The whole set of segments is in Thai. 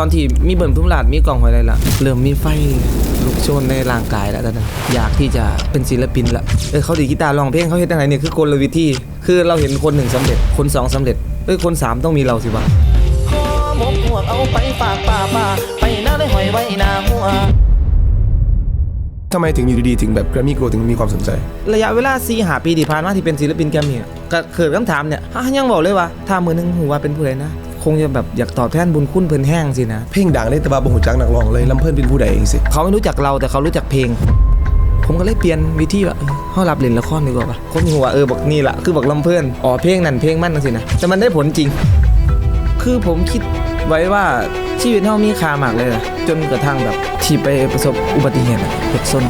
ตอนที่มีเบิ่มทุ่มหลาดมีกล่องหอยอะไรละเริ่มมีไฟลุกโชนในร่างกายแล้วตอนนั้นอยากที่จะเป็นศิลปินละเออเขาดีดกีตาร์ร้องเพลงเขาเฮ็ดยังไงเนี่ยคือกลวิธีคือเราเห็นคนหนึ่งสำเร็จคนสองสำเร็จเอ้ยคนสามต้องมีเราสิวะขอหมกหัวกเอาไปฝากป่าป่าไปหน้าได้หอยไว้หน้าหัวทำไมถึงอยู่ดีๆถึงแบบแกรมมี่โกถึงมีความสนใจ ระยะเวลา4ีหาปีที่ผ่านมาที่เป็นศิลปินแกรมมี่อะก็เกิดคำถามเนี่ยฮะยังบอกเลยว่าถ้ามือหนึงหูว่าเป็นผู้ใดนะ คงจะแบบอยากตอบแทนบุญคุณเพิ่นแห้งสินะ เพลงดังได้แต่ว่าบ่หูจักนักร้องเลยลำเพิ่นเป็นผู้ใดเองสิเขาไม่รู้จักเราแต่เขารู้จักเพลง ผมก็เลยเปลี่ยนวิธีว่าเออเขารับเล่นละครดีกว่าปะคนหัวาเออบอกนี่แหละคือบอกลำเพื่อนอ๋อเพลงนั่นเพลงมั่นสินะแต่มันได้ผลจริง คือผมคิดไว้ว่าชีวิตเขามีค่ามากเลยนะจนกระทั่งแบบที่ไปประสบอุบัติเหตุอะเหตุซน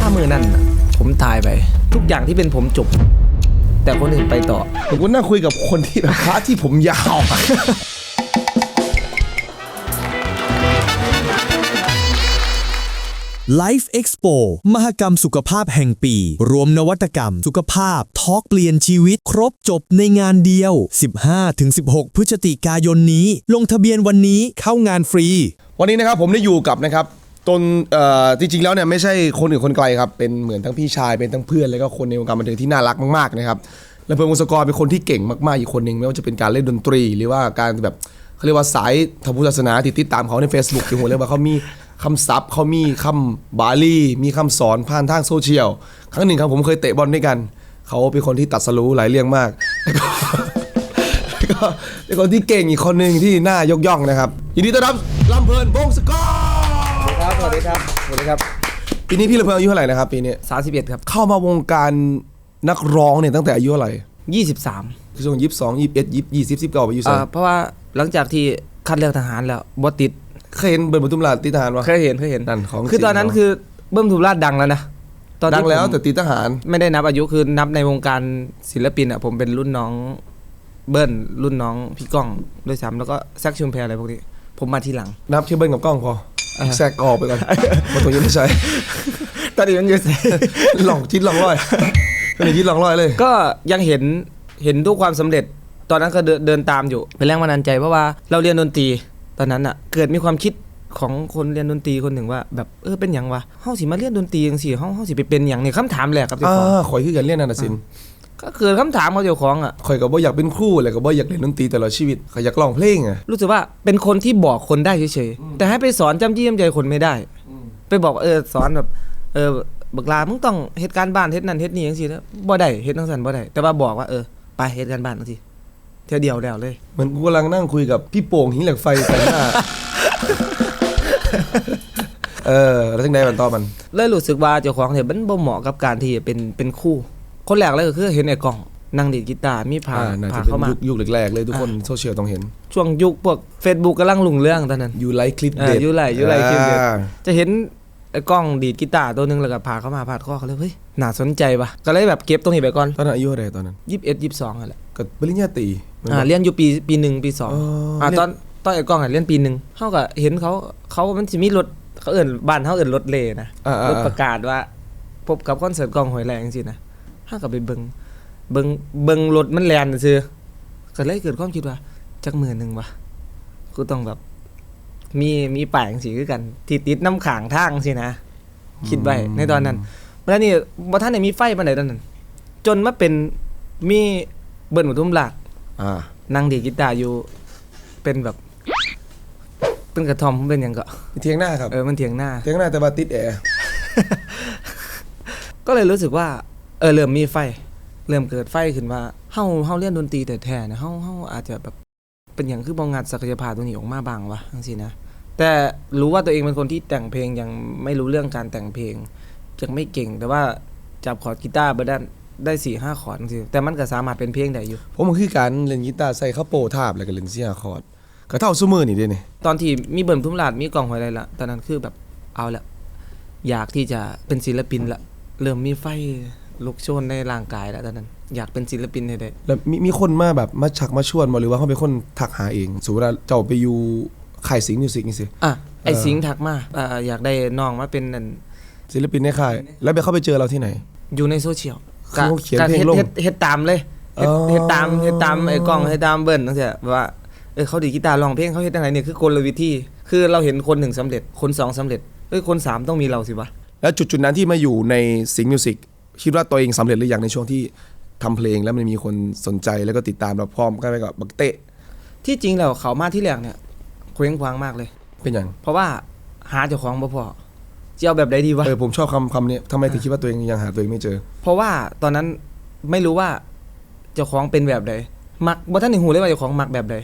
ถ้ามือนั่นน่ะผมตายไป ทุกอย่างที่เป็นผมจบ แต่คนอื่นไปต่อ ผมก็น่าคุยกับคนที่แบบพระที่ผมยาวอะ Life Expo มหกรรมสุขภาพแห่งปี รวมนวัตกรรม สุขภาพ ทอล์กเปลี่ยนชีวิต ครบจบในงานเดียว 15-16 พฤศจิกายนนี้ ลงทะเบียนวันนี้เข้างานฟรี วันนี้นะครับผมได้อยู่กับนะครับ ตนเอ่อจริงๆแล้วเนี่ยไม่ใช่คนอื่นคนไกลครับเป็นเหมือนทั้งพี่ชายเป็นทั้งเพื่อนแล้วก็คนในวงการบันเทิงที่น่ารักมากๆนะครับและเพื่อนวงศกรเป็นคนที่เก่งมากๆอีกคนหนึ่งไม่ว่าจะเป็นการเล่นดนตรี หรือว่าการแบบเขาเรียกว่าสายทางพุทธศาสนาที่ติดตามเขาใน Facebook ที่ผมเรียกว่าเขามีคำศัพท์เขามีคำบาลีมีคำสอนผ่านทางโซเชียลครั้งหนึ่งครับผมเคยเตะบอลด้วยกัน เขาเป็นคนที่ตัดสรู้หลายเรื่องมากแล้วก็เป็นคนที่เก่งอีกคนหนึ่งที่น่ายกย่องนะครับยินดีต้อนรับลำเพลินวงศกร ครับสวัสดีครับสวัสดีครับปีนี้พี่ลำเพลินอายุเท่าไหร่นะครับปีนี้31 ครับเข้ามาวงการนักร้องเนี่ยตั้งแต่อายุเท่าไหร่23คือช่วงยี่สิบสองยี่สิบเอ็ดยี่ยี่สิบสิบเก้าไปยี่สิบอ่าเพราะว่าหลังจากที่คัดเลือกทหารแล้วบ่ติดเคยเห็นเบิร์ดปทุมราชติดทหารวะเคยเห็นเคยเห็นนั่นของคือตอนนั้นจริงคือเบิ้มถูกราชดังแล้วนะตอนดัที่งแล้วผมแต่ติดทหาร ไม่ได้นับอายุคือนับในวงการศิลปินอะผมเป็นรุ่นน้องเบิ้ลรุ่นน้องพี่ก้องด้วยซ้ำแล้วก็แซกชุมแพรอะไรพวกนี้ ผมมาทีหลัง นับแค่เบิ้ลกับกล้องพออ่า แทรกออกไปก่อนมาตัวยังไม่ใช่ตอนนี้มันอยู่หลองจิตหลองร้อยก็เลยจิตหลองร้อยเลย ก็ยังเห็นเห็นทุกความสำเร็จ ตอนนั้นก็เดินเดินตามอยู่ เป็นแรงบันดาลใจเพราะว่าเราเรียนดนตรีตอนนั้นอะ เกิดมีความคิดของคนเรียนดนตรีคนหนึ่งว่าแบบเออเป็นหยังวะเฮาสิมาเรียนดนตรีจังซี่เฮาเฮาสิไปเป็นหยังเนี่ยคำถามแหละครับเจ้าอ่าของข่อยคือกันเรียนนาฏศิลป์ ก็คือคำถามเขาเจ้าของอะ ข่อยก็บ่อยากเป็นครูแหละก็บ่อยากเล่นดนตรีตลอดชีวิตข่อยอยากร้องเพลงอะ รู้สึกว่าเป็นคนที่บอกคนได้เฉยๆ แต่ให้ไปสอนจำจี้จำใจคนไม่ได้ ไปบอกว่าเออสอนแบบเออบักลามึงต้องเหตุการณ์บ้านเฮ็ดนั่นเฮ็ดนี่จังซี่นะบ่ได้เฮ็ดจังซั่นบ่ได้แต่ว่าบอกว่าเออไปเฮ็ดการบ้านจังซี่เที่ยวเดียวแล้วเลย เหมือนกูกำลังนั่งคุยกับพี่โป่งหินเหล็กไฟใส่หน้า เออ แล้วทั้งใดมันต่อมัน เลยรู้สึกว่าเจ้าของเนี่ยมันบ่เหมาะกับการที่จะเป็นเป็นครู่ คนแรกเลยก็คือเห็นไอ้กล้องนั่งดีดกีตาร์มีพาอ่าน่าพาจะเป็นเข้ามา ยุคยุคแรกๆเลยทุกคนโซเชียลต้องเห็นช่วงยุคพวก Facebook กำลังรุ่งเรื่องตอนนั้น ยูไลค์คลิปอ่าเด็ด You Like You Like คลิปเด็ด อ่า จะเห็นไอ้กล้องดีดกีตาร์ตัวหนึงแล้วก็พาเข้ามาพาดข้อเขาเลยเฮ้ยน่าสนใจว่ะก็เลยแบบเก็บตรงนี้ไปก่อนตอนนั้นอายุเท่าไหร่ตอนนั้น21 22นั่นแหละก็ปริญญาตรีอ่าเรียนอยู่ปีปีหนึ่งปีสองอ๋ออ่อ่าเรียนตอนตอนไอ้กล้องอะเรียนปีหนึ่งเขาก็เห็นเขาเขามันสิมีรถเขาเอิ่นบ้านเขาเอิ่นรถเลนะอ่ารถประกาศว่า พบกับคอนเสิร์ตกล้องหอยแรงสินะ เขาก็ไปเบิงเบิงเบิงรถมันแลนซื่อก็เลยเกิดความคิดว่าจักมือหนึ่งวะกูต้องแบบ มีมีป่ายจังสีคือกันที่ติดน้ำขางทางสินะคิดไว้ในตอนนั้นแล้วนี่บ่ท่านไหนมีไฟปานใดตอนนั้น จนมาเป็นมีเบิ้ลปทุมราชอ่านั่งดีดกีตาร์อยู่เป็นแบบเป็นกระทอมเป็นหยังก็เทียงหน้าครับเออมันเถียงหน้าเทียงหน้าแต่ว่าติดแอร์ก็เลยรู้สึกว่า เออเริ่มมีไฟ เริ่มเกิดไฟขึ้นว่าเฮาเฮาเรียนดนตรีแต่แท้ๆนะเฮาเฮาอาจจะแบบเป็นอย่างคือบ่งัดศักยภาพตรงนี้ออกมาบ้างวะจังซี่นะแต่รู้ว่าตัวเองเป็นคนที่แต่งเพลงยังไม่รู้เรื่องการแต่งเพลงยังไม่เก่ง แต่ว่าจับคอร์ดกีตาร์ไปได้ได้สี่ห้าคอร์ดจังซี่แต่มันก็สามารถเป็นเพลงได้อยู่ ผมมันคือการเล่นกีตาร์ใส่ข้าวโปทาบแล้วก็เล่นเสียคอร์ดก็เท่าซูมือนี่เด้นี่ตอนที่มีเบิ่มทุ่มลาดมีกล่องหอยอะไรละตอนนั้นคือแบบเอาละอยากที่จะเป็นศิลปินละเริ่มมีไฟ ลุกโชนในร่างกายแล้วตอนนั้น อยากเป็นศิลปินให้ได้แล้วมีมีคนมาแบบมาชักมาชวนมาหรือว่าเขาเป็นคนทักหาเองสมมติว่าเจ้าไปอยู่ค่ายสิงห์มิวสิกนี่สิอะไอเออสิงห์ทักมาอ่าอยากได้น้องมาเป็นนั่นศิลปินในค่าย แล้วไปเข้าไปเจอเราที่ไหน อยู่ในโซเชียลเขาเขียนก็เพลงเฮ็ดลง เฮ็ดเฮ็ดตามเลยเฮ็ดอ๋อ เฮ็ดตามเฮ็ดตามไอ้กล้องเฮ็ดตามเบิ้ลตั้งแต่ว่าเออเขาดีดกีตาร์ร้องเพลงเขาเฮ็ดอะไรเนี่ยคือกลวิธี คือเราเห็นคนหนึ่งสำเร็จคนสองสำเร็จเอ้ยคนสามต้องมีเราสิวะ แล้วจุดจุดๆนั้นที่มาอยู่ในสิงห์มิวสิก คิดว่าตัวเองสำเร็จหรือยังในช่วงที่ทำเพลงแล้วมันมีคนสนใจแล้วก็ติดตามเราพร้อมกันไปกับบักเตะที่จริงแล้วเขามาที่แรกเนี่ยเคว้งคว้างมากเลย เป็นอย่างเพราะว่าหาเจ้าของบ่พอจะเอาแบบใดดีวะเออผมชอบคำคำนี้ทำไมถึงคิดว่าตัวเองยังหาตัวเองไม่เจอ เพราะว่าตอนนั้นไม่รู้ว่าเจ้าของเป็นแบบใดมักบ่ท่านในหูเลยว่าเจ้าของมักแบบใด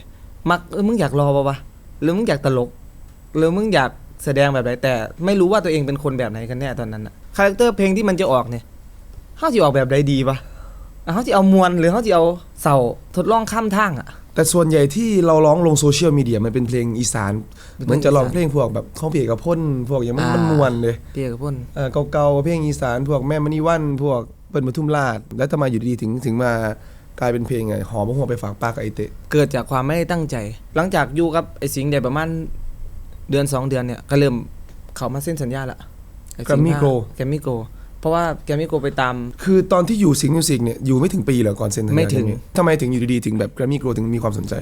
มักเออมึงอยากรอป่าวะหรือมึงอยากตลกหรือมึงอยากแสดงแบบใดแต่ ไม่รู้ว่าตัวเองเป็นคนแบบไหนกันแน่ตอนนั้นอะคาแรคเตอร์เพลงที่มันจะออกเนี่ย เฮาสิออกแบบใดดีวะอะเฮาสิเอามวลหรือเฮาสิเอาเสาทดลองข้ามทางอะ แต่ส่วนใหญ่ที่เราร้องลงโซเชียลมีเดียมันเป็นเพลงอีสาน เป็นเพลงเหมือนจะร้องเพลงพวกแบบข้องเพียกับพ่นพวกอย่างมันอ่ามั มันมวนเลยเปียกับพ่นเออเก่าๆเพลงอีสาน พวกแม่มณีวันพวกเปิ้ลปทุมราชแล้วทำไมอยู่ดีๆถึงถึงมากลายเป็นเพลงไงหอมหัวไปฝากป้ากับไอเตะเกิดจากความไม่ได้ตั้งใจ หลังจากอยู่กับไอ้สิงห์ได้ประมาณเดือนสองเดือนเนี่ยก็เริ่มเขามาเส้นสัญญาละไอ้สิงห์ Grammy Go แกมมี่โก เพราะว่าแกมมี่โกไปตาม คือตอนที่อยู่สิงห์มิวสิกเนี่ยอยู่ไม่ถึงปีเหรอก่อนเซ็นสัญญาไม่ถึงนี้ทำไมถึงอยู่ดีๆถึงแบบแกรมมี่โกถึงมีความสนใจ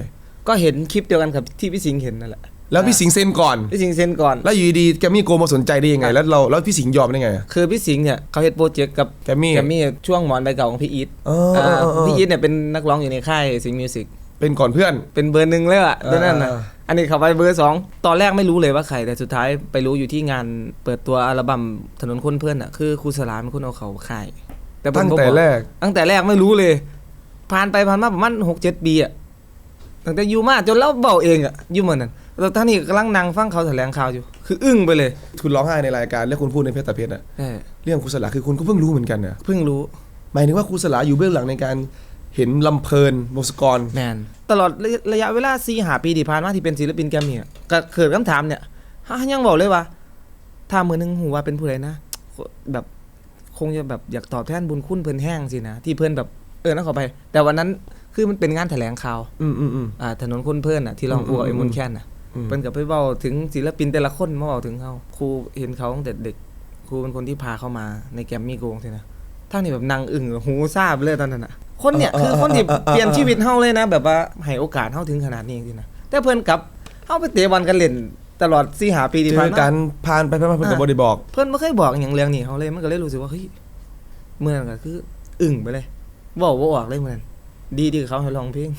ก็เห็นคลิปเดียวกันกับที่พี่สิงห์เห็นนั่นแหละแล้วพี่สิงห์เซ็นก่อน พี่สิงห์เซ็นก่อน แล้วอยู่ดีๆแกรมมี่โกมาสนใจได้ยังไง แล้วเราแล้วพี่สิงห์ยอมได้ไงอะคือพี่สิงห์เนี่ยเขาเฮ็ดโปรเจกต์กับแกรมมี่แกมมี่ช่วงหมอนใบเก่าของพี่อีทเออเออเออเออ พี่อีทเนี่ยเป็นนักร้องอยู่ในค่ายสิงห์มิวสิกเป็นก่อนเพื่อน เป็นเบอร์หนึ่งเลยอะตอนนั้นนะ อ่าอันนี้เขาไปเบอร์สองตอนแรกไม่รู้เลยว่าใคร แต่สุดท้ายไปรู้อยู่ที่งานเปิดตัวอัลบั้มถนนคนเพื่อนอะคือครูสลาเป็นคนเอาเขาค่ายแต่ผมตั้งก็แต่บอกแรก ตั้งแต่แรกไม่รู้เลย ผ่านไปผ่านมาประมาณหกเจ็ดปีอะตั้งแต่อยู่มาจนเล่าเบาเองอะอยู่เหมือนนั้นแล้วท่านนี่กำลังนั่งฟังเขาแถลงข่าวอยู่ คืออึ้งไปเลยคุณร้องไห้ในรายการแล้วคุณพูดในเพชรตาเพชรอะใช่เรื่องครูสลาคือคุณก็เพิ่งรู้เหมือนกันนะเพิ่งรู้ หมายถึงว่าครูสลาอยู่เบื้องหลังในการ เห็นลำเพลินวงศกร แมนตลอดระยะระยะเวลาสี่หาปีที่ผ่านมาที่เป็นศิลปินแกรมมี่อะก็เกิดคำถามเนี่ยฮะยังบอกเลยว่าถ้ามือหนึงหูว่าเป็นผู้ใดนะ แบบคงจะแบบอยากตอบแทนบุญคุณเพิ่นแห้งสินะ ที่เพิ่นแบบเออนั่นขอไป แต่วันนั้นคือมันเป็นงานแถลงข่าวอืมอืมอืม อ่าถนนคนเพื่อนอะที่ลองอืมอัวไอ้อืมมนต์แค้นอะอืม เพิ่นกับไปเว้าถึงศิลปินแต่ละคนมาเว้าถึงเขาครูเห็นเขาตั้งแต่เด็กครูเป็นคนที่พาเขามาในแกรมมี่โกงสินะ ทั้งนี้แบบนางอึ่งหูซาบเลยตอนนั้นอะ คนเนี่ยคือคนที่เปลี่ยนชีวิตเฮาเลยนะ แบบว่าให้โอกาสเฮาถึงขนาดนี้จริงๆนะแต่เพิ่นกลับเฮาไปเตะบอลกันเล่นตลอด4หาปีที่เจผ่านอมากันผ่านไปผ่านมาเพื่อนกับบได้บอก เพิ่นบ่เคยบอกอย่างเรื่องนี้เฮาเลยมันก็เลยรู้สึกว่าเฮ้ยเมื่อนั้นก็คือ อึ่งไปเลยเว้าบ่ออกเลยเหมือนดีที่เขาให้ร้องเพลง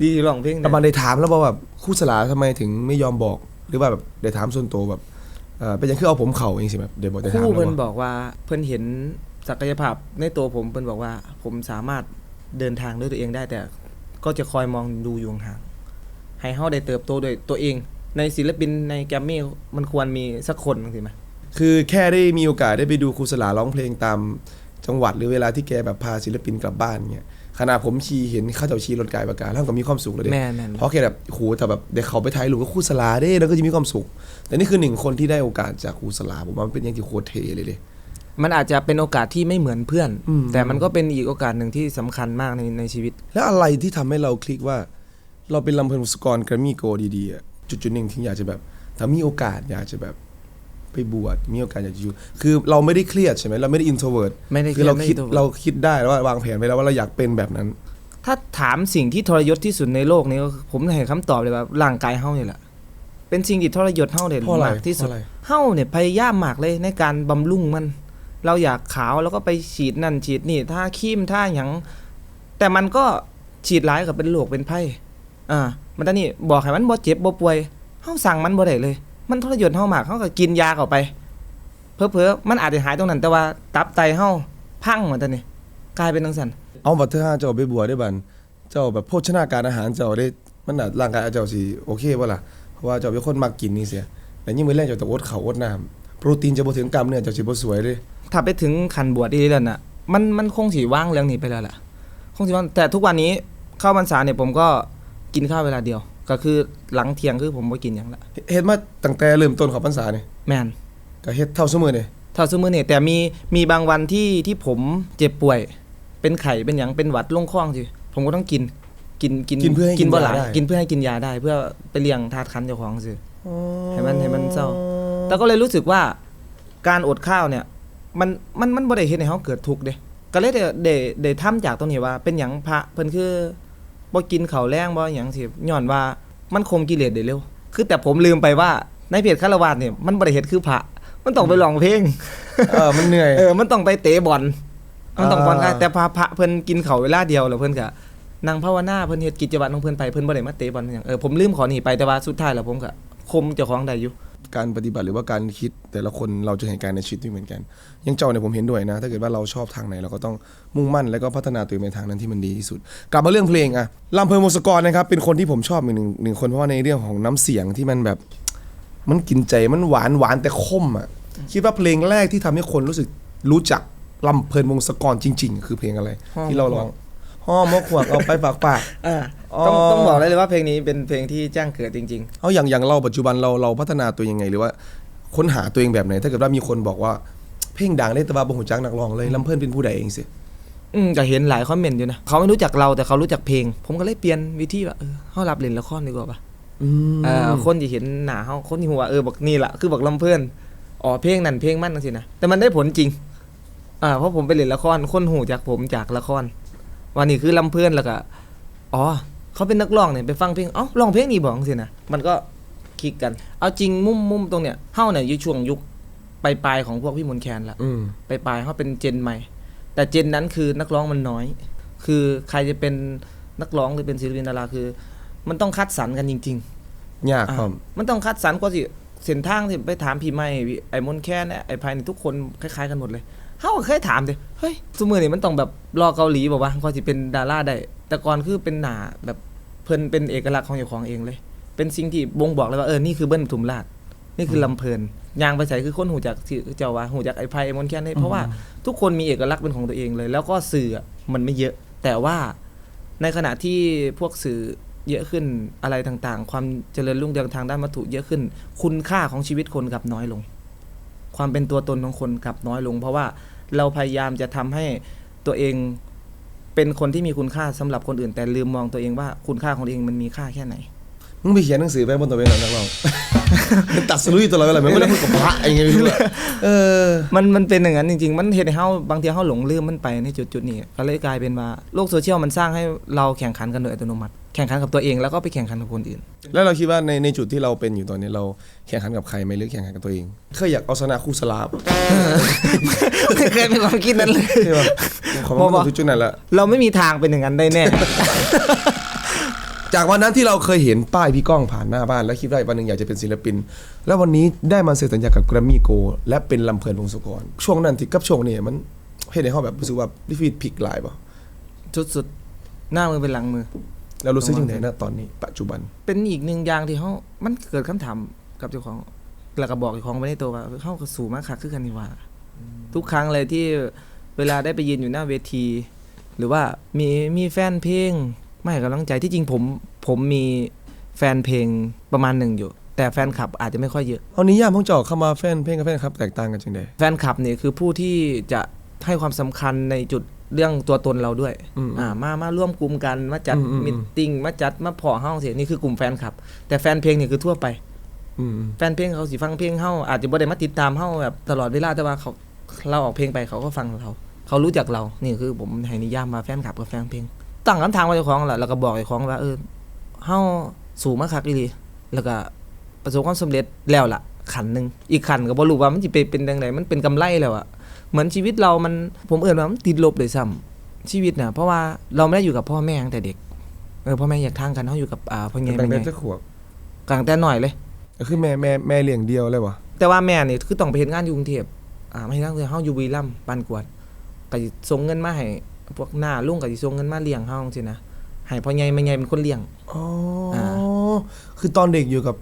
ดีที่ร้องเพลงแต่มันได้ถามแล้วว่าแบบครูสลาทำไมถึงไม่ยอมบอก หรือว่าแบบได้ถามส่วนตัวแบบเออเป็นยังคือเอาผมเข่าเองสิแบบเดี๋ยวบอกได้คถามรู่แล้วเพิ่นว่าบอกว่าเพิ่นเห็น ศักยภาพในตัวผมเพิ่นบอกว่า ผมสามารถเดินทางด้วยตัวเองได้แต่ก็จะคอยมองดูอยู่ห่างๆให้เฮาได้เติบโตด้วยตัวเอง ในศิลปินในแกรมมี่มันควรมีสักคนสิไหมคือแค่ได้มีโอกาสได้ไปดูครูสลาร้องเพลงตามจังหวัดหรือเวลาที่แกแบบพาศิลปินกลับบ้านเนี่ยขณะผมขี่เห็นเข้าเจ้าขี่รถกายประกาศแล้วก็มีความสุขเลยเด้ แม่นแม่น เพราะแกแบบโหแต่แบบเด็กเขาไปถ่ายรูปกับครูสลาเด้แล้วก็จะมีความสุข แต่นี่คือหนึ่งคนที่ได้โอกาสจากครูสลาผมว่ามันเป็นอย่างที่โคตรเทเลยเด้ มันอาจจะเป็นโอกาสที่ไม่เหมือนเพื่อนอืมแต่มันก็เป็นอีกโอกาสหนึ่งที่สำคัญมากในในชีวิต แล้วอะไรที่ทำให้เราคลิกว่า เราเป็นลำเพลินวงศกรแกรมมี่โกดีๆอะจุดจุดๆหนึ่งที่อยากจะแบบถ้ามีโอกาสอยากจะแบบไปบวชมีโอกาสอยากจะอยู่ คือเราไม่ได้เครียดใช่ไหมเราไม่ได้อินโทรเวิร์ดไม่ได้คือเราไม่คิดได้ introvert เราคิดได้แล้วว่าวางแผนไว้แล้วว่าเราอยากเป็นแบบนั้น ถ้าถามสิ่งที่ทรยศที่สุดในโลกนี้ก็คือผมให้คำตอบเลยว่าร่างกายเฮานี่แหละเป็นสิ่งที่ทรยศเฮาเด่นเพราะอะไรมากที่สุดเพราะอะไรเฮาเนี่ยพยายามมากเลยในการบำรุงมัน เราอยากขาวแล้วก็ไปฉีดนั่นฉีดนี่ถ้าครีมถ้าหยังแต่มันก็ฉีดหลายกับเป็นโรคเป็นไข้อ่ามันตอนนี้บอกให้มันบ่เจ็บบ่ป่วยเฮาสั่งมันบ่ได้เลย มันทรยศเฮามากเฮาก็กินยาเข้าไปเผลอๆมันอาจจะหายตรงนั้น แต่ว่าตับไตเฮาพังเหมือนตอนนี้กลายเป็นจังซั่นเอาบัตรเธอห้าเจ้าไปบวชได้บันเจ้าแบบโภชนาการอาหารเจ้าได้มันน่ะร่างกายเจ้าสิโอเคป่ะล่ะเพราะว่าเจ้าเป็นคนมักกินนี่เสียแต่ยิ่งมื้อแรกเจ้าต้องอดข้าวอดน้ำ โปรตีนจะบ่ถึงกล้ามเนื้อเจ้าสิบ่สวยเลยถ้าไปถึงขันบวชอีแล้วน่ะ มันมันคงสีว่างเรื่องนี้ไปแล้วล่ะ คงสีว่างแต่ทุกวันนี้เข้าพรรษาเนี่ยผมก็กินข้าวเวลาเดียว ก็คือหลังเที่ยงคือผมบ่กินหยังละเฮ็ดมาตั้งแต่เริ่มต้นของพรรษานี่แม่นก็เฮ็ดเท่าซุมื้อนี่เท่าสมมือเนี่ยแต่มีมีบางวันที่ที่ผมเจ็บป่วย เป็นไข้เป็นหยังเป็นหวัดลงคล้องสิผมก็ต้องกินกินกินกินเพื่อให้กินบ่ยาหลายได้ กินเพื่อให้กินยาได้ เพื่อไปเลี้ยงธาตุขันเจ้าของสิให้มันให้มันเศร้า แต่ก็เลยรู้สึกว่าการอดข้าวเนี่ย มันมันมันบ่ได้เฮ็ดให้เฮาเกิดทุกข์เด้ก็เลยได้ได้ได้ทำจากตรงนี้ว่า เป็นหยังพระเพิ่นคือบ่กินข้าวแรงบ่หยังสิย้อนว่ามันคมกิเลสได้เร็ว คือแต่ผมลืมไปว่าในเพจคารวาสเนี่ยมันบริเหตุคือพระมันต้องไปร้องเพลงเออมันเหนื่อยเออมันต้องไปเตะบอลมันต้องอ่าผ่อนคลายแต่พระพระเพิ่นกินเขาวเวลาเดียวแล้วเพิ่นก็นั่งภาวนาเพิ่นเฮ็ดกิจวัตรของเพิ่นไปเพิ่นบ่ได้มาเตะบอลอหย่างเออผมลืมขอหนีไปแต่ว่าสุดท้ายแล้วผมก็คมเจ้าของได้อยู่ การปฏิบัติหรือว่าการคิดแต่ละคนเราจะเห็นการในชีวิตไม่เหมือนกันอยังเจ้าเนี่ยผมเห็นด้วยนะ ถ้าเกิดว่าเราชอบทางไหนเราก็ต้องมุ่งมั่นแล้วก็พัฒนาตัวเองในทางนั้นที่มันดีที่สุด กลับมาเรื่องเพลงอะลำเพลินวงศกรนะครับเป็นคนที่ผมชอบอีกหนึ่งหนึ่งคนเพราะว่าในเรื่องของน้ำเสียงที่มันแบบมันกินใจมันหวานหวานแต่คมอะคิดว่าเพลงแรกที่ทำให้คนรู้สึกรู้จักลำเพลินวงศกรจริง ๆ คือเพลงอะไรห้อมที่เราร้อง ห้อมกขวกเอาไปปากปาก อ่าอ๋อต้องต้องบอกได้เลยว่าเพลงนี้เป็นเพลงที่จ้างเกิดจริง เอาอย่างอย่างเราปัจจุบันเราเราพัฒนาตัวยังไง หรือว่าค้นหาตัวเองแบบไหน ถ้าเกิดว่ามีคนบอกว่า เพลงดังได้แต่ว่าบ่หูจักนักร้องเลยลำเพิ่นเป็นผู้ใดเองสิ ๆ อืมก็เห็นหลายคอมเมนต์อยู่นะเขาไม่รู้จักเราแต่เขารู้จักเพลง ผมก็เลยเปลี่ยนวิธีว่าเออเฮารับเล่นละครดีกว่าปะอืมเออคนที่เห็นหน้าเฮาคนที่หัวาเออบอกนี่ล่ะคือบอกลำเพื่อนอ๋อเพลงนั่นเพลงมั่นจังซี่นะแต่มันได้ผลจริงอ่าเพราะผมไปเล่นละครคนหูจากผมจากละคร วันนี้คือลำเพื่อนแล้วก็อ๋อเขาเป็นนักร้องเนี่ยไปฟังเพลงเอ้าร้องเพลงนี้บอกสินะมันก็คลิกกัน เอาจริงมุมมุมตรงเนี้ยเฮาเนี่ยอยู่ช่วงยุคปลายๆของพวกพี่มนต์แคนละอืมปลายๆเขาเป็นเจนใหม่ แต่เจนนั้นคือนักร้องมันน้อย คือใครจะเป็นนักร้องหรือเป็นศิลปินดาราคือ มันต้องคัดสรรกันจริงยากๆอ่าครับมันต้องคัดสรรกว่าสิเส้นทางที่ไปถามพี่ไม่พี่ไอ้มนต์แค่เนี่ยไอ้ภายในทุกคนคล้ายๆกันหมดเลย เขาก็เคยถามเลยเฮ้ยสมือนี่มันต้องแบบรอเกาหลีบอกว่าก็สิเป็นดาราได้ แต่ก่อนคือเป็นหนาแบบเพิ่นเป็นเอกลักษณ์ของเจ้าของเองเลย เป็นสิ่งที่บ่งบอกเลยว่าเออนี่คือเบิ้ลปทุมราชนี่คือลำเพลินยางไปใส่คือคนหูจากที่เจ้าว่าหูจากไอ้ไพไอ้มนต์แค่นี้เพราะว่าทุกคนมีเอกลักษณ์เป็นของตัวเองเลย แล้วก็สื่ออะมันไม่เยอะ แต่ว่าในขณะที่พวกสื่อเยอะขึ้นอะไรต่างๆ ความเจริญรุ่งเรืองทางด้านวัตถุเยอะขึ้น คุณค่าของชีวิตคนกลับน้อยลง ความเป็นตัวตนของคนกลับน้อยลง เพราะว่า เราพยายามจะทำให้ตัวเองเป็นคนที่มีคุณค่าสำหรับคนอื่น แต่ลืมมองตัวเองว่าคุณค่าของตัวเองมันมีค่าแค่ไหน มึงไปเขียนหนังสือไปบนตัวเองหน่อยนักร้องมันตัดสลุยตลอดเวลาเหมือนไม่ได้พูดกับพระอย่างเงี้ยไม่รู้อะเออ มันมันเป็นอย่างนั้นจริง ๆ มันเห็นให้เฮาบางทีเฮาหลงลืมมันไปในจุดจุดๆนี้ก็เลยกลายเป็นว่าโลกโซเชียลมันสร้างให้เราแข่งขันกันโดยอัตโนมัติ แข่งขันกับตัวเองแล้วก็ไปแข่งขันกับคนอื่น แล้วเราคิดว่าในในจุดที่เราเป็นอยู่ตอนนี้เราแข่งขันกับใครไหมหรือแข่งขันกับตัวเอง เคยอยากเอาชนะคู่สลาบไม่เคยมีความคิดนั้นเลยใช่ป่ะของมันมาถึงจุดนั้นแล้วเราไม่มีทางเป็นอย่างนั้นได้แน่ จากวันนั้นที่เราเคยเห็นป้ายพี่ก้องผ่านหน้าบ้าน แล้วคิดว่าวันหนึ่งอยากจะเป็นศิลปิน แล้ววันนี้ได้มาเซ็นสัญญากับแกรมมี่โกและเป็นลำเพลินวงศกร ช่วงนั้นที่กับช่วงนี้มันเห็นในห้องแบบรู้สึกว่าดิฟีดพิกหลายป่ะสุดๆหน้ามือเป็นหลังมือ แล้วรู้สึกยังไงณตอนนี้ ปัจจุบัน เป็นอีกหนึ่งอย่างที่เขามันเกิดคำถามกับเจ้าของแล้วก็บอกเจ้าของไปในตัวว่าเขาก็สู่มากคักคือกันนี่หว่า ทุกครั้งเลยที่เวลาได้ไปยืนอยู่หน้าเวที หรือว่ามีมีแฟนเพลง ไม่ให้กำลังใจที่จริงผมผมมีแฟนเพลงประมาณหนึ่งอยู่ แต่แฟนคลับอาจจะไม่ค่อยเยอะ เอานิยามของเจาเข้ามาแฟนเพลงกับแฟนครับแตกต่างกันจังไดแฟนคลับเนี่ยคือผู้ที่จะให้ความสำคัญในจุดเรื่องตัวตนเราด้วยอืม อ่ามามาร่วมกลุ่มกันมาจัดอืมอืม มิทติ้งมาจัดมาพอเฮ้าเสียนี่คือกลุ่มแฟนคลับ แต่แฟนเพลงเนี่ยคือทั่วไป อืม แฟนเพลงเขาสิฟังเพลงเฮาอาจจะบ่ได้มาติดตามเฮาแบบตลอดเวลาแต่ว่าเขาเราออกเพลงไปเขาก็ฟังเรา เขารู้จักเรา นี่คือผมให้นิยามมาแฟนคลับกับแฟนเพลง ตั้งคำถามไว้เจ้าของแหละแล้วก็บอกเจ้าของว่าเออเฮาสู่มาคักอีหลีแล้วก็ประสบความสำเร็จแล้วล่ะขันหนึงอีกขันก็บ่รู้ว่ามันสิไปเป็นจังไดมันเป็นกำไรแล้วอะเหมือนชีวิตเรามันผมเอิ้นว่ามันติดลบเลยซ้ำชีวิตน่ะเพราะว่าเราไม่ได้อยู่กับพ่อแม่ตั้งแต่เด็กเออพ่อแม่แยกทางกันเฮาอยู่กับอ่าพ่อใหญ่แบ่งแม่เป็นใหญ่จะขวบกลางแต่น้อยเลยก็คือแม่แม่แม่เลี้ยงเดียวเลยวะแต่ว่าแม่นี่คือต้องไปเฮ็ดงานอยู่กรุงเทพอ่าไม่ทั้งคือเฮาอยู่บุรีรัมย์ปานกวดก็สิส่งเงินมาให้ พวกหน้าลุงก็สิส่งเงินมาเลี้ยงเฮาจังซี่นะให้พ่อใหญ่แม่ใหญ่เป็นคนเลี้ยง อ๋ออาคือตอนเด็กอยู่กับ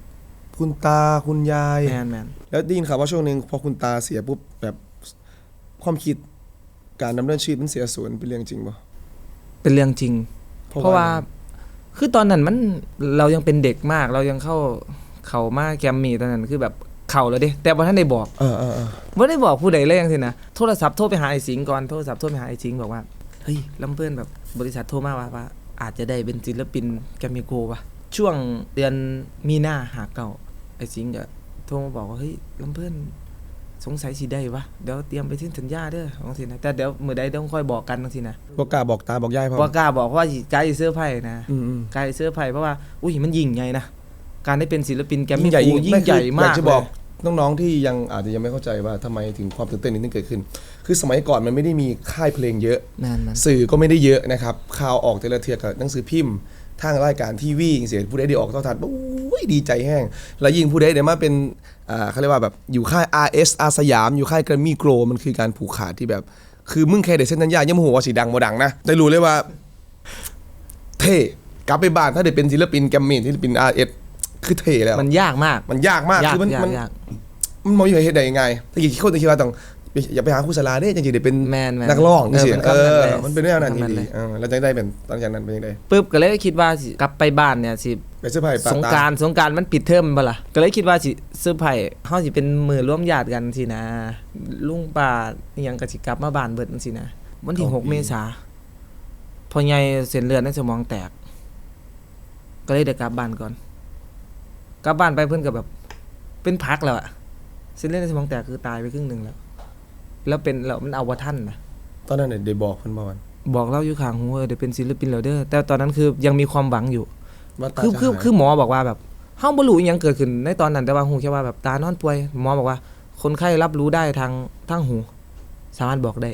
คุณตาคุณยาย แม่นแม่นแล้วได้ยินข่าวว่าช่วงหนึ่งพอคุณตาเสียปุ๊บแบบความคิดการดำเนินชีวิตมันเสียสูญเป็นเรื่องจริงป่ะเป็นเรื่องจริง เพราะว่าคือตอนนั้นมันเรายังเป็นเด็กมาก เรายังเข้าเข้ามาแกรมมี่ตอนนั้นคือแบบเข้าแล้วเด้แต่บ่ทันได้บอกเออเออเออบ่ได้บอกผู้ใดเลยจังซี่นะโทรศัพท์โทรไปหาไอ้สิงห์ก่อนโทรศัพท์โทรไปหาไอ้สิงห์บอกว่า เฮ้ยลำเพิ่นแบบบริษัทโทรมาว่าว่า อาจจะได้เป็นศิลปินแกรมมี่โกว่ะช่วงเดือนมีนาหาเก่าไอ้สิงห์ก็โทรมาบอกว่าเฮ้ยลำเพิ่นสงสัยสิได้วะเดี๋ยวเตรียมไปเซ็นสัญญาเด้อจังซี่นะแต่เดี๋ยวมื้อใดต้องค่อยบอกกันจังซี่นะบอกกล้าบอกตาบอกยายพอบ่กล้าบอกเพราะว่าสิกล้าสิเสื้อร์ไผ่นะอืมอืมกล้าสิเสื้อร์ไผ่เพราะว่าอุ้ยมันยิ่งใหญ่นะการได้เป็นศิลปินแกรมยิ่มี่งใหญ่ฟูยิ่งใหญ่อมากยากจะบอกเลยน้องๆที่ยังอาจจะยังไม่เข้าใจว่าทำไมถึงความตื่นเต้นนี้ถึงเกิดขึ้น คือสมัยก่อนมันไม่ได้มีค่ายเพลงเยอะนั่นนั่นสื่อก็ไม่ได้เยอะนะครับ ข่าวออกแต่ละเทือกับหนังสือพิมพ์ ทางรายการทีวีเสียผู้ใดได้ออกเท่าทันโอ้ยดีใจแห้ง แล้วยิ่งผู้ใดได้มาเป็นอ่าเขาเรียกว่าแบบอยู่ค่าย RS อาสยาม อยู่ค่ายแกรมมี่โกลมันคือการผูกขาดที่แบบ คือมึงแค่ได้เส้นสัญญายังไม่หัวาสีดังบ่ดังนะได้รู้เลยว่า เท่กลับไปบ้านถ้าได้เป็นศิลปินแกรมมี่ศิลปิน RS คือเท่แล้ว มันยากมาก มันยากมาก ยากคือมันยากมันยาก มันมองอยู่เหตุใดยังไงแต่กี่คนจะคิดว่าต้อง อย่าไปหาครูสลาเด้จริงๆเดี๋ยวเป็นแมนแมนนักร้องเออเสียมันเอก็นั่นอเลยมันเป็นเรื่องนั้นนั่นดีเลย ๆเออแล้วจะได้เป็นตอนจากนั้นเป็นยังไงปุ๊บก็เลยคิดว่าสิกลับไปบ้านเนี่ยสิไปเสื้อผ้าปสงกรารสงกรารมันปิดเทอมบ่ล่ะก็เลยคิดว่าสิเสื้อร์ไผ่เฮาสิเป็นมือร่วมญาติกันสินะลุงป้าอหยังก็สิกลับมาบ้านเบิดจังซี่นะวันที่ 6 เมษาพอใหญ่เส้นเลือดในสมองแตก ก็เลยได้กลับบ้านก่อน กลับบ้านไปเพิ่นก็แบบ เป็นพักแล้วอะเส้นเลือดในสมองแตกคือตายไปครึ่งหนึงแล้ว แล้วเป็นแล้วมันเอาบ่ทันนะตอนนั้นเนี่ยได้บอกเพิ่นมาวันบอกเล่าอยู่ข้างหูเออเดี๋ยวเป็นศิลปินแล้วเด้อแต่ตอนนั้นคือยังมีความหวังอยู่ ว่าตาคือจะคือหายคือหมอบอกว่าแบบเฮาบ่รู้อิหยังเกิดขึ้นในตอนนั้นแต่ว่าหูแค่ว่าแบบตานอนป่วยหมอบอกว่า คนไข้รับรู้ได้ทางทางหู สามารถบอกได้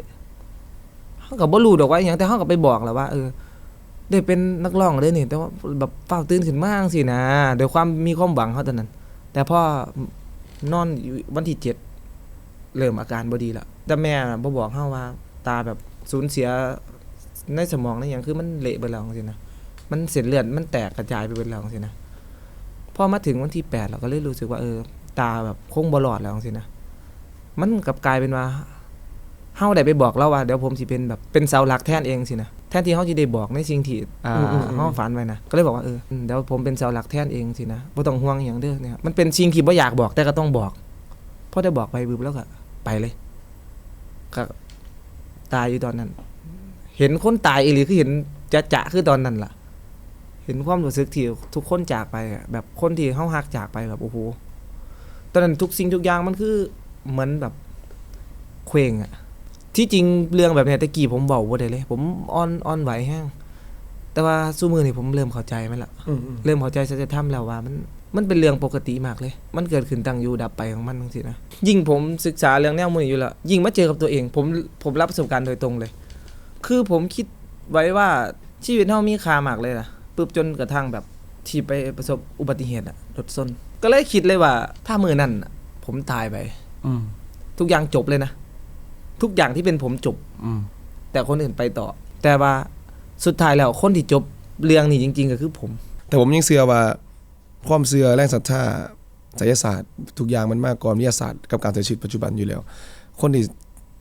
เฮาก็บ่รู้ดอกว่าอิหยังแต่เฮาก็ไปบอกแหล้วว่า เออได้เป็นนักร้องเด้อนี่ แต่ว่าแบบเฝ้าตื่นขึ้นมาจังซี่นะด้วยความมีความหวังเฮาตอนนั้น แต่พอนอนอยู่วันที่เจ็ดเริ่มอาการบ่ดีแล้ว แต่แม่น่ะบ่บอกเฮาว่า ตาแบบสูญเสียในสมองในอหย่างคือมันเละไปแล้วจังซี่นะมันเส้นเลือดมันแตกกระจายไปเป็นแล้วสินะพอมาถึงวันที่แปดเราก็เลยรู้สึกว่าเออ ตาแบบคงบลอดแล้วสินะมันกลับกลายเป็นว่าเฮาได้ไปบอกแล้วว่าเดี๋ยวผมสิเป็นแบบเป็นเสาหลักแทนเองสินะแทนที่เฮาจะได้บอกในสิ่งที่อ่าเฮาฝันไว้นะก็เลยบอกว่าเอออืมเดี๋ยวผมเป็นเสาหลักแทนเองสินะบ่ต้องห่วงอหย่างเด้อเนี่ยมันเป็นสิ่งที่บ่อยากบอกแต่ก็ต้องบอกพอได้บอกไปบึบแล้วก็ไปเลย ก็ตายอยู่ตอนนั้น เห็นคนตายอีหรือคือเห็นจะจะๆคือตอนนั้นล่ะ เห็นความรู้สึกที่ทุกคนจากไปอะแบบคนที่เฮาฮักจากไปแบบโอ้โหตอนนั้นทุกสิ่งทุกอย่างมันคือเหมือนแบบเคว้งอะที่จริงเรื่องแบบเนี้ยตะกี้ผมเบาบ่ได้เลย ผมอ่อนอ่อนไหวแห้งแต่ว่าสู้มือนี่ผมเริ่มเข้าใจมันละอืมอืม เริ่มเข้าใจสัจธรรมแล้วว่ามัน มันเป็นเรื่องปกติมากเลย มันเกิดขึ้นตั้งอยู่ดับไปของมันทั้งสิ้นนะ ยิ่งผมศึกษาเรื่องแนวมือนี้อยู่แล้วยิ่งมาเจอกับตัวเอง ผมผมรับประสบการณ์โดยตรงเลย คือผมคิดไว้ว่าชีวิตเฮามีค่ามากเลยล่ะปึ๊บจนกระทั่งแบบที่ไปประสบอุบัติเหตุอะรถซนก็เลยคิดเลยว่า ถ้ามือนั่นน่ะผมตายไปอืมทุกอย่างจบเลยนะ ทุกอย่างที่เป็นผมจบอืมแต่คนอื่นไปต่อ แต่ว่าสุดท้ายแล้วคนที่จบเรื่องนี้จริง ๆ ก็คือผม แต่ผมยังเชื่อว่า ความเชื่อแรงศรัทธาไสยศาสตร์ทุกอย่างมันมากก่อนวิทยาศาสตร์กับการใช้ชีวิตปัจจุบันอยู่แล้ว คนที่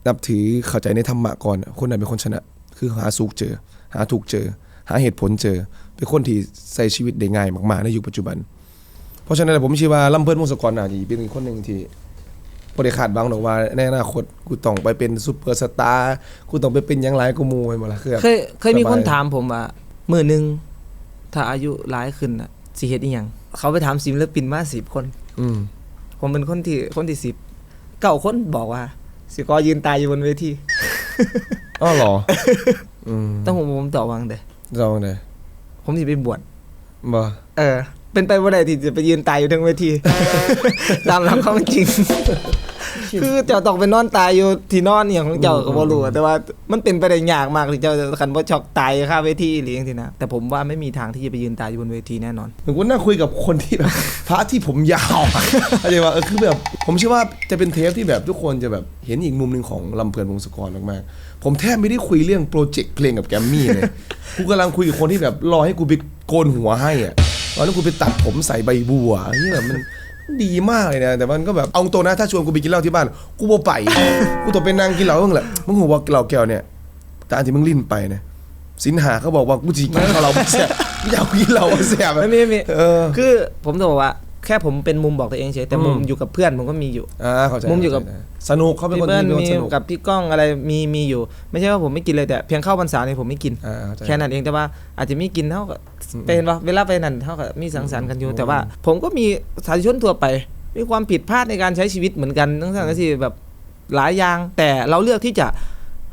นับถือเข้าใจในธรรมะก่อน คนนั้นเป็นคนชนะ คือหาสุขเจอ หาถูกเจอ หาเหตุผลเจอ เป็นคนที่ใช้ชีวิตได้ง่ายมากๆในยุคปัจจุบัน เพราะฉะนั้นผมเชื่อว่าลำเพิ่นวงศกรน่าจะเป็นคนหนึ่งที่บ่ได้คาดหวังหรอกว่าในอนาคตกูต้องไปเป็นซุปเปอร์สตาร์กูต้องไปเป็นยังหลายกูมูไปหมดละคือเคยเคยมีคนถามผมว่า มือหนึ่งถ้าอายุหลายขึ้นอะสิเฮ็ดอีหยัง เขาไปถามศิลปินมาสิบคน อืมผมเป็นคนที่คนที่สิบเก้าคนบอกว่า สิกอยืนตายอยู่บนเวทีอ้อเหรอ อืมต้องผมผมตอบวาจั่งเด้ลองเลยผมสิไปบวชบ่เออ เป็นไปบ่ได้ที่จะไปยืนตายอยู่ทั้งเวที ตามหลักความเป็นจริง คือเจ้าต้องไปนอนตายอยู่ที่นอนอหย่างของเจ้าก็บ่รู้อะแต่ว่ามันเป็นไปได้ยากมากที่เจ้าจะคันบ่ช็อกตายคาเวทีหรือจังซี่นะแต่ผมว่าไม่มีทางที่จะไปยืนตายอยู่บนเวทีแน่นอนเหมือนกูนั่งคุยกับคนที่แบบพระที่ผมยาวอะเข้าใจว่าเออคือแบบผมเชื่อว่าจะเป็นเทปที่แบบทุกคนจะแบบเห็นอีกมุมหนึ่งของลำเพลินวงศกรมากๆผมแทบไม่ได้คุยเรื่องโปรเจกต์เพลงกับแกรมมี่เลยกูกำลังคุยกับคนที่แบบรอให้กูไปโกนหัวให้อะ รอให้กูไปตัดผมใส่ใบบัวเฮียมันดีมากเลยนะ แต่มันก็แบบเอาตรงนะถ้าชวนกูไปกินเหล้าที่บ้าน กูบ่ไป กูต้องไปนั่งกินเหล้าเพิ่งแหละมึงหัวว่าเหล้าแก้วเนี่ยแต่อันที่มึงลิ้นไปเนี่ยสินหาเขาบอกว่ากูจีกินข้าวเราไม่แซ่บกูอยากกินเหล้าไม่แซ่บอะไม่มีไม่มีเออ คือผมจะบอกว่าแค่ผมเป็นมุมบอกตัวเองเฉยแต่มุมอืมอยู่กับเพื่อนผมก็มีอยู่อ่าเข้าใจมุมอยู่กับเข้าใจสนุกเขาเป็นพี่คนเบิ้ลที่เป็นคนมีสนุกกับพี่ก้องอะไรมีมีอยู่ ไม่ใช่ว่าผมไม่กินเลยแต่เพียงเข้าพรรษาเนี่ยผมไม่กินอ่าเข้าใจแค่นั้นเองแต่ว่าอาจจะไม่กินเท่ากับ อืมเป็นว่าเวลาไปนั่นเท่ากับมีสังสรรค์กันอยู่อืมแต่ว่าผมก็มีสาธารณชนทั่วไป มีความผิดพลาดในการใช้ชีวิตเหมือนกันทั้งๆที่แบบหลายอย่างแต่เราเลือกที่จะ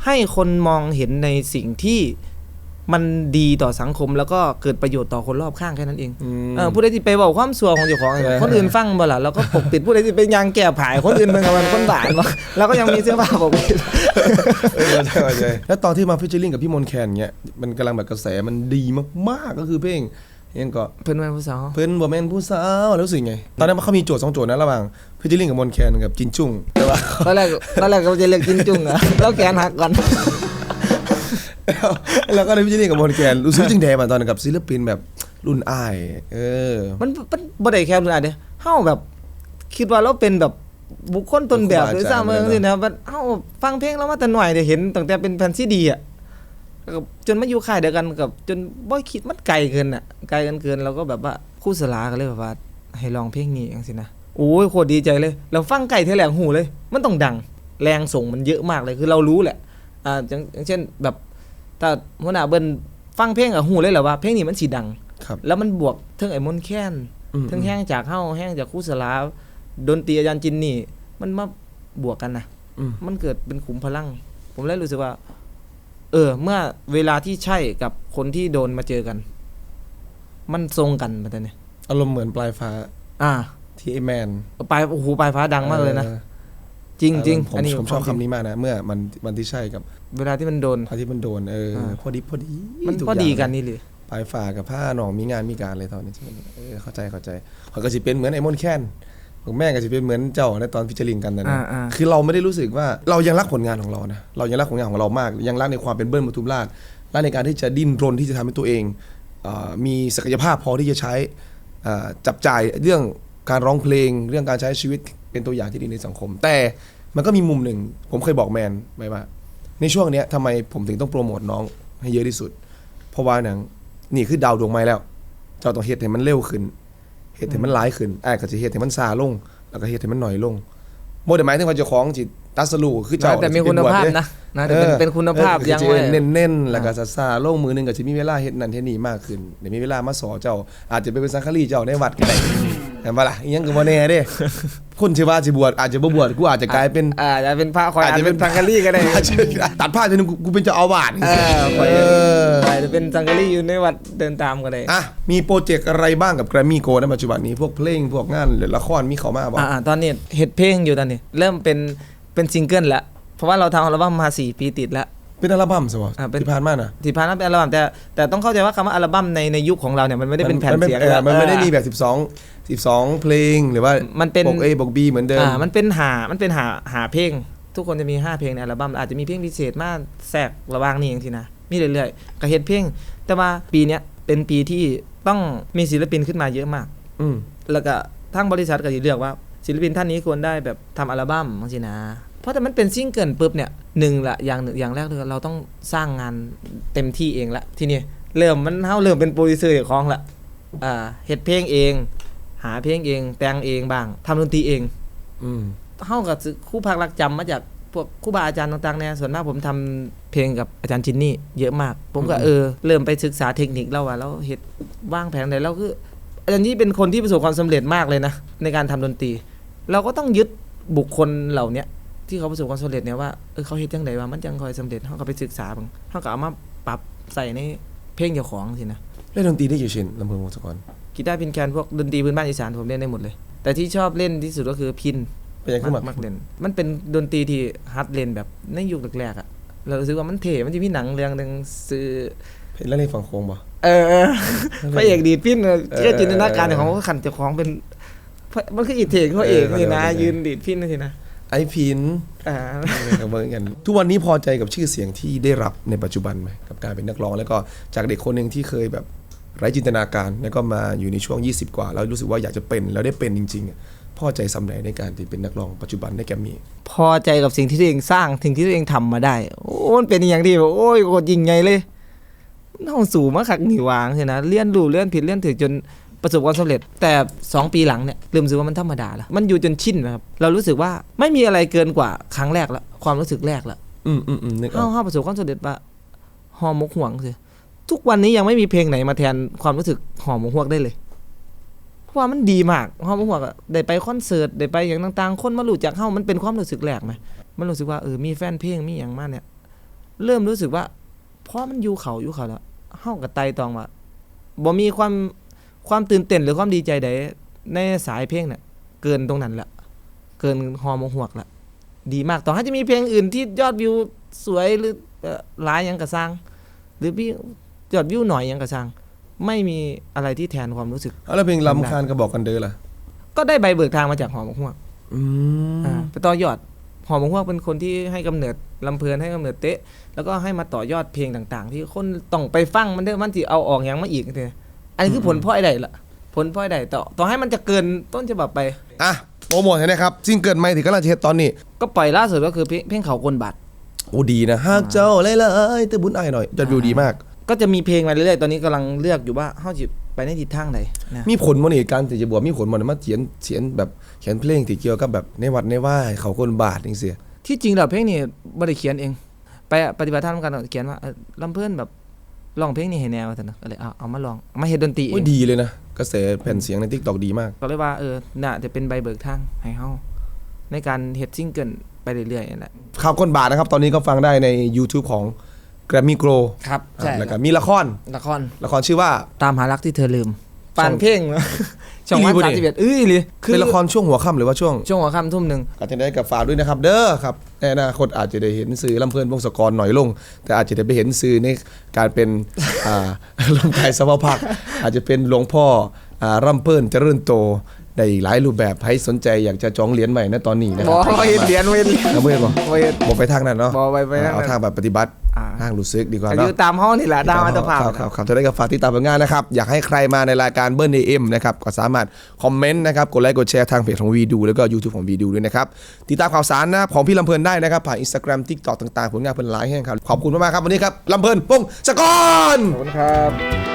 ให้คนมองเห็นในสิ่งที่ มันดีต่อสังคมแล้วก็เกิดประโยชน์ต่อคนรอบข้างแค่นั้นเองอืมเออผู้ใดที่ไปบอกความสัวของเจ้าของเออคนอื่นฟังบ่ล่ะเราก็ปกปิดผู้ใดที่ไปยางแก่ผายคนอื่นมันกับมันคนบาดบ่เราก็ยังมีเสื้อผ้าปกปิดเออใช่ใช่แล้วตอนที่มาฟิชเชอร์ลิงกับพี่มนต์แคนเงี้ยมันกำลังแบบกระแสมันดีมากๆก็คือเพลงยังก็เพิ่นเป็นผู้สาวเพื่อนบอแมนผู้สาวแล้วรู้สึกไง ตอนนั้นเขามีโจทย์สองโจทย์นะระหว่างฟิชเชอร์ลิงกับมนต์แคนกับจินจุ้งแต่ว่าตอนแรกตอนแรกก็จะเรียกจินจุ้งอะแล้วแกนหักก่อน แล้วก็ได้ฟิชเชอร์ลิงกับมนต์แคนรู้สึกจึงแดงมาตอนนั้นกับศิลปินแบบรุ่นอ้าย เออ มันมันบ่ได้แค่รุ่นอาเด้เฮาแบบ คิดว่าเราเป็นแบบบุคคลต้นแบบด้วยซ้ำเออสินะมันเฮาฟังเพลงเรามาแต่หน่อยได้เห็นตั้งแต่เป็นแผ่นซีดีอะแล้วก็จนมาอยู่ค่ายเดียวกันกับ จนบ่คิดมันไกลเกินอะไกลกันเกินเราก็แบบว่าครู่สลาก็เลยแบบว่า ให้ลองเพลงนี้จังซี่นะโอ้ยโคตรดีใจเลย เราฟังไก่เท่าแหลงหูเลย มันต้องดัง แรงส่งมันเยอะมากเลยคือเรารู้แหละอ่าอย่างอย่างเช่นแบบ ถ้าหัวหน้าเบิ้นฟังเพลงอะหูเลยแหละว่าเพลงนี้มันสิดัง ครับ แล้วมันบวกเทิงไอ้มนต์แค้นอืม เทิงแห้งจากเฮ้าแห้งจากคู่สลาดนตรีอาจารย์จินนี่ มันมาบวกกันนะ อืม มันเกิดเป็นขุมพลัง ผมเลยรู้สึกว่า เออ เมื่อเวลาที่ใช่กับคนที่โดนมาเจอกัน มันทรงกันมาแต่เนี่ยอารมณ์เหมือนปลายฟ้าอ่า ที่ไอแมน ปลายโอ้โหปลายฟ้าดังมากเลยนะ จริงจริงผมอันนี้ผมชอบคำนี้มากนะ เมื่อมันมันที่ใช่กับ เวลาที่มันโดนพาที่มันโดนเอออาพอดีพอดีมันทุพออย่างดีกันนี่เลยปลายฝ่ากับผ้าหนองมีงานมีการเลยตอนนี้เออเข้าใจเข้าใจเขาก็สิเป็นเหมือนไอ้มนต์แคนของแม่ก็สิเป็นเหมือนเจ้าในตอนฟิชเชอร์ลิงกันนะนะอ่าอ่าคือเราไม่ได้รู้สึกว่าเรายังรักผลงานของเรานะเรายังรักผลงานของเรามาก ยังรักในความเป็นเบิ้ลปทุมราชรักในการที่จะดิ้นรนที่จะทำให้ตัวเองเอ่อมีศักยภาพพอที่จะใช้เอ่อจับจ่ายเรื่องการร้องเพลง เรื่องการใช้ชีวิต เป็นตัวอย่างที่ดีในสังคม แต่มันก็มีมุมหนึ่ง ผมเคยบอกแมนไว้ว่า ในช่วงเนี้ยทำไมผมถึงต้องโปรโมทน้องให้เยอะที่สุด เพราะว่าหนังนี่คือดาวดวงไม้แล้ว เจ้าต้องเฮ็ดให้มันเร็วขึ้นเฮ็ดให้มันหลายขึ้นอ้ายก็จะเฮ็ดให้มันซาลง แล้วก็เฮ็ดให้มันหน่อยลงบ่ได้หมายถึงว่าเจ้าของสิตัดสลูคือเจ้าแต่มีคุณภาพนะนะแต่เป็นเป็นคุณภาพยังไว้ไว้เน้นๆแล้วก็ซาซาลงมือหนึงก็สิมีเวลาเฮ็ดนั่นเฮ็ดนี่มากขึ้นเดี๋ยวมีเวลามาสอนเจ้า อาจจะไปเป็นสังฆรีเจ้าในวัดก็ได้ เห็นบ่ล่ะอิหยังก็บ่แน่เด้ คนสิว่าสิบวชอาจจะบ่บวชกูอาจจะกลายเป็น อ่าอาจจะเป็นพระคอยอาอาจจจะจะเป็เป็นนสังกะรีก็ได้อาจจะตัดผ้าจนกูกูเป็นเจ้าอาวาสเออคอยเอออาจจะเป็นสังกะรีอยู่ในวัดเดินตามก็ได้อะมีโปรเจกต์อะไรบ้างกับแกรมมี่โกในปัจจุบันนี้พวกเพลงพวกงานหรือละครมีเขามาบ่อ่าๆตอนนี้เฮ็ดเพลงอยู่ตอนนี้ เริ่มเป็นเป็นซิงเกิลแล้วเพราะว่าเราทำอัลบั้มมา4ปีติดแล้ว เป็นอัลบั้มสิวะอะเป็น ที่ผ่านมาน่ะที่ผ่านมาเป็นอัลบั้มแต่แต่ต้องเข้าใจว่าคำว่าอัลบั้มในในยุคของเราเนี่ยมันไม่ได้เป็นแผ่นมัเสียงออมันไม่ได้มีเออแบบ 12 12 เพลงหรือว่ามันเป็นบก A บก B เหมือนเดิม อ่ามันเป็นหามันเป็นหาหาเพลง ทุกคนจะมี 5 เพลงในอัลบั้มอาจจะมีเพลงพิเศษมาแทรกระหว่างนี้อย่างที่นะมีเรื่อยๆก็เฮ็ดเพลงแต่ว่าปีเนี้ยเป็นปีที่ต้องมีศิลปินขึ้นมาเยอะมาก อืม แล้วก็ทางบริษัทก็จะเลือกว่า ศิลปินท่านนี้ควรได้แบบทำอัลบั้มบางทีนะ เพราะแต่มันเป็นซิงเกิลปุ๊บเนี่ยหนึ่งละอย่างหนึ่งอย่างแรกเลยเราต้องสร้างงานเต็มที่เองละทีนี้เริ่มมันเฮาเริ่มเป็นโปรดิวเซอร์ของละอ่าเฮ็ดเพลงเอง หาเพลงเอง แต่งเองบ้างทำดนตรีเอง อืมเฮากับครู่พักรักจำมาจากพวกครูบาอาจารย์ต่างๆเนี่ยส่วนมากผมทำเพลงกับอาจารย์จินนี่เยอะมาก ผมก็เออเริ่มไปศึกษาเทคนิคแล้วว่าแล้วเฮ็ดวางแผนได้แล้วคืออาจารย์นี่เป็นคนที่ประสบความสำเร็จมากเลยนะในการทำดนตรี เราก็ต้องยึดบุคคลเหล่าเนี้ย ที่เขาประสบความสำเร็จเนี่ยว่าเออเขาเฮ็ดจังไดว่ามันจังคอยสำเร็จเขาก็ไปศึกษาบ้างเขาก็เอามาปรับใส่ในเพลงเจ้าของสินะเล่นดนตรีได้กี่ชิ้นลำเพลินวงศกรกีตาร์พินแคนพวกดนตรีพื้นบ้านอีสานผมเล่นได้หมดเลย แต่ที่ชอบเล่นที่สุดก็คือพินเป็นยังไงขึ้นมัมากมักเล่น มันเป็นดนตรีที่ฮัดเล่นแบบในยุคแรกๆอะเรารู้สึกว่ามันเท่มันจะมีหนังเรื่องหนึงซื้อเพลงแล้วในฝั่งโค้งบ่เออเออพระเอกดีดพินเออเออก็จินตนาการของเขาขันเจ้าของเป็นพระมันคืออีเทกเขาเอกเออนี่นะเข้าใจยืนดีดพินนี่สินะ ไอ้พินอ่ากับเบิร์กัน ทุกวันนี้พอใจกับชื่อเสียงที่ได้รับในปัจจุบันไหมกับการเป็นนักร้องแล้วก็จากเด็กคนหนึ่งที่เคยแบบไร้จินตนาการ แล้วก็มาอยู่ในช่วง 20 กว่า แล้วรู้สึกว่าอยากจะเป็นแล้วได้เป็นจริงๆอะพอใจสำเร็จในการที่เป็นนักร้องปัจจุบันได้แกรมมี่พอใจกับสิ่งที่ตัวเองสร้างสิ่งที่ตัวเองทำมาได้ โอ้มันเป็นอย่างที่แบบโอ้ยโคตรยิ่งใหญ่เลยน้องสู่มาขักหนีวางใช่นะเลี้ยนดูเลี้ยนผิดเลี้ยนถูกจน ประสบความสำเร็จ แต่ 2 ปีหลังเนี่ยเริ่มรู้สึกว่ามันธรรมดาแล้วมันอยู่จนชินนะครับเรารู้สึกว่าไม่มีอะไรเกินกว่าครั้งแรกละความรู้สึกแรกละอืมอืมอืมนึกอเฮาอกเฮาประสบความสำเร็จว่าหอหมกห่วงสิทุกวันนี้ยังไม่มีเพลงไหนมาแทนความรู้สึกหอหมกห่วงได้เลยเพราะว่ามันดีมากหอหมกห่วงอะได้ไปคอนเสิร์ตได้ไปอย่างต่างๆ คนมารู้จักเฮามันเป็นความรู้สึกแรกไหมมันรู้สึกว่าเออมีแฟนเพลงมีอย่างมากเนี่ย เริ่มรู้สึกว่าเพราะมันอยู่เขาอยู่เขาแล้วเฮากับไตตองว่าบ่มีความ ความตื่นเต้นหรือความดีใจใดในสายเพลงเนี่ยเกินตรงนั้นละเกินฮอร์โมนหวกละดีมากต่อให้จะมีเพลงอื่นที่ยอดวิวสวยหรือเอ่อหลายหยังกระสร้างหรือพี่ยอดวิวหน่อยหยังกระสร้างไม่มีอะไรที่แทนความรู้สึกเอาแล้วเพลงลำคาญก็บอกกันเด้อล่ะก็ได้ใบเบิกทางมาจากหอมหวกอืมอ่าไปต่อยอดหอมหวกเป็นคนที่ให้กำเนิดลำเพลินให้กำเนิดเตะ แล้วก็ให้มาต่อยอดเพลงต่าง ๆ ที่คนต้องไปฟังมันเด้อมันสิเอาออกอย่างมาอีกเด้อ อันนี้คือผลพลอยใดล่ะ ผลพลอยใดต่อต่อให้มันจะเกินต้นฉบับไป อะโปรโมทให้นะครับซิงเกิลใหม่ที่กำลังจะเฮ็ดตอนนี้ ก็ปล่อยล่าสุดก็คือเพลงเพลงเขากลบัตรโอ้ดีนะหากเจ้าเลยเลยแต่บุญไอายหน่อยยอดวิวดีมาก ก็จะมีเพลงมาเรื่อยๆตอนนี้กำลังเลือกอยู่ว่าเฮาสิไปในทิศทางไหนนะมีผลมันอีกการที่จะบอกมีผลมันมาเขียนเขียนแบบเขียนเพลงที่เกี่ยวกับแบบในวัดในว่าเขาคนบาทจังซี่ที่จริงแล้วเพลงนี้บ่ได้เขียนเอง ไปปฏิบัติธรรมกันเขียนว่าเออลำเพิ่นแบบ ร้องเพลงนี้ให้แนวซั่นนะก็เลยเอาเอามาลองเอามาเฮ็ดดนตรีเอโอ้ยงดีเลยนะกระแสแผ่นเสียงใน TikTok ดีมาก ก็เลยว่าเออน่าจะเป็นใบเบิกทางให้เฮาในการเฮ็ดซิงเกิลไปเรื่อยๆนั่นแหละข่าวก้นบาทนะครับ ตอนนี้ก็ฟังได้ใน YouTube ของ Grammy Grow ครับใช่แล้วก็มีละคร ละคร ละครชื่อว่า ตามหารักที่เธอลืมปานเพลง ช่องอีหลีวันบ่สามนี่สิบเอ็ดเอ้ยเลยคือเป็นละครช่วงหัวค่ำหรือว่าช่วงช่วงหัวค่ำทุ่มหนึ่งก็จะได้กับฝากด้วยนะครับ เด้อครับในอนาคตอาจจะได้เห็นสื่อลำเพลินวงศกรหน่อยลง แต่อาจจะได้ไปเห็นสื่อในการเป็น อ่าลมกายสภาพักอาจจะเป็นหลวงพ่ออ่าร่ำเพลินเจริญโตได้อีกหลายรูปแบบให้สนใจอยากจะจองเหรียญใหม่นะตอนนี้นะคบรัอบเฮ็ดเหรียญเฮ็ดเหรียญแล้วเพื่อนบอกบ่เฮ็ดบอกไปทางนั้นเนาะบ่ไปไปทางนั้น เอาทางแบบปฏิบัติ อ่าทางรู้สึกดีกว่าก็อเนาะยู่ตามห้องนี่แหละตามอัตภาพครับครับครับจะได้กับฝากติดตามผลงานนะครับ อยากให้ใครมาในรายการเบิร์นเอ็มนะครับก็สามารถคอมเมนต์นะครับกดไลค์กดแชร์ทางเพจของวีดูแล้วก็ YouTube ของวีดูด้วยนะครับติดตามข่าวสารนะครับของพี่ลำเพลินได้นะครับผ่าน Instagram TikTok ต่างๆผลงานเป็นหลายแห่งครับขอบคุณมากๆครับวันนี้ครับลำเพลินพงศกรขอบคุณครับ